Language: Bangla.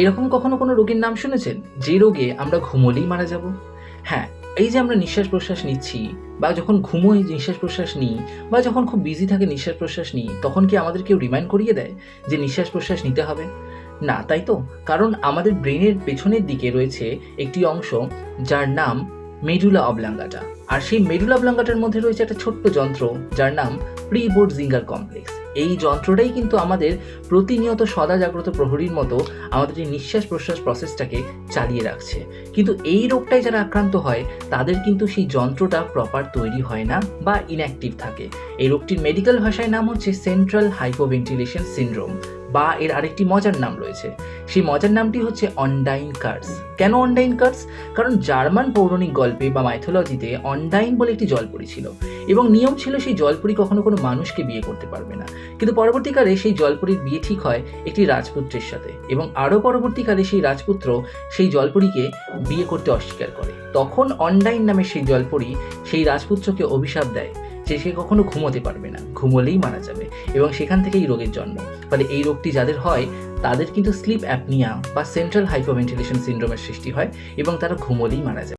এরকম কখনো কোনো রোগীর নাম শুনেছেন? যে রোগে আমরা ঘুমোলেই মারা যাব? হ্যাঁ এই যে আমরা নিঃশ্বাস প্রশ্বাস নিচ্ছি, বা যখন ঘুমোই নিঃশ্বাস প্রশ্বাস নিই, বা যখন খুব বিজি থাকে নিঃশ্বাস প্রশ্বাস নিই, তখন কি আমাদের কেউ রিমাইন্ড করিয়ে দেয় যে নিঃশ্বাস প্রশ্বাস নিতে হবে? না, তাই তো? কারণ আমাদের ব্রেনের পেছনের দিকে রয়েছে একটি অংশ যার নাম মেডুলা অবলাঙ্গাটা আর সেই মেডুলা অবলাঙ্গাটার মধ্যে রয়েছে একটা ছোট্ট যন্ত্র যার নাম প্রিবোর্ড জিঙ্গার কমপ্লেক্স এই যন্ত্রটাই কিন্তু আমাদের প্রতিনিয়ত সদা জাগ্রত প্রহরীর মতো আমাদের এই নিঃশ্বাস প্রশ্বাস প্রসেসটাকে চালিয়ে রাখছে। কিন্তু এই রোগটাই যারা আক্রান্ত হয়, তাদের কিন্তু সেই যন্ত্রটা প্রপার তৈরি হয় না বা ইনঅ্যাক্টিভ থাকে। এই রোগটির মেডিকেল ভাষায় নাম হচ্ছে সেন্ট্রাল হাইপোভেন্টিলেশন সিন্ড্রোম বা এর আরেকটি মজার নাম রয়েছে। সেই মজার নামটি হচ্ছে অনডাইন কার্স। কেন অনডাইন কার্স? কারণ জার্মান পৌরাণিক গল্পে বা মাইথোলজিতে অনডাইন বলে একটি জলপরি ছিল এবং নিয়ম ছিল সেই জলপরি কখনো কোনো মানুষকে বিয়ে করতে পারবে না। কিন্তু পরবর্তীকালে সেই জলপরির বিয়ে ঠিক হয় একটি রাজপুত্রের সাথে এবং আরও পরবর্তীকালে সেই রাজপুত্র সেই জলপরীকে বিয়ে করতে অস্বীকার করে। তখন অনডাইন নামে সেই জলপরি সেই রাজপুত্রকে অভিশাপ দেয় যে সে কখনো ঘুমোতে পারবে না। ঘুমোলেই মারা যাবে এবং সেখান থেকেই রোগের জন্ম। ফলে এই রোগটি যাদের হয় তাদের কিন্তু স্লিপ অ্যাপনিয়া বা সেন্ট্রাল হাইপোভেন্টিলেশন সিন্ড্রোমের সৃষ্টি হয় এবং তারা ঘুমলেই মারা যায়।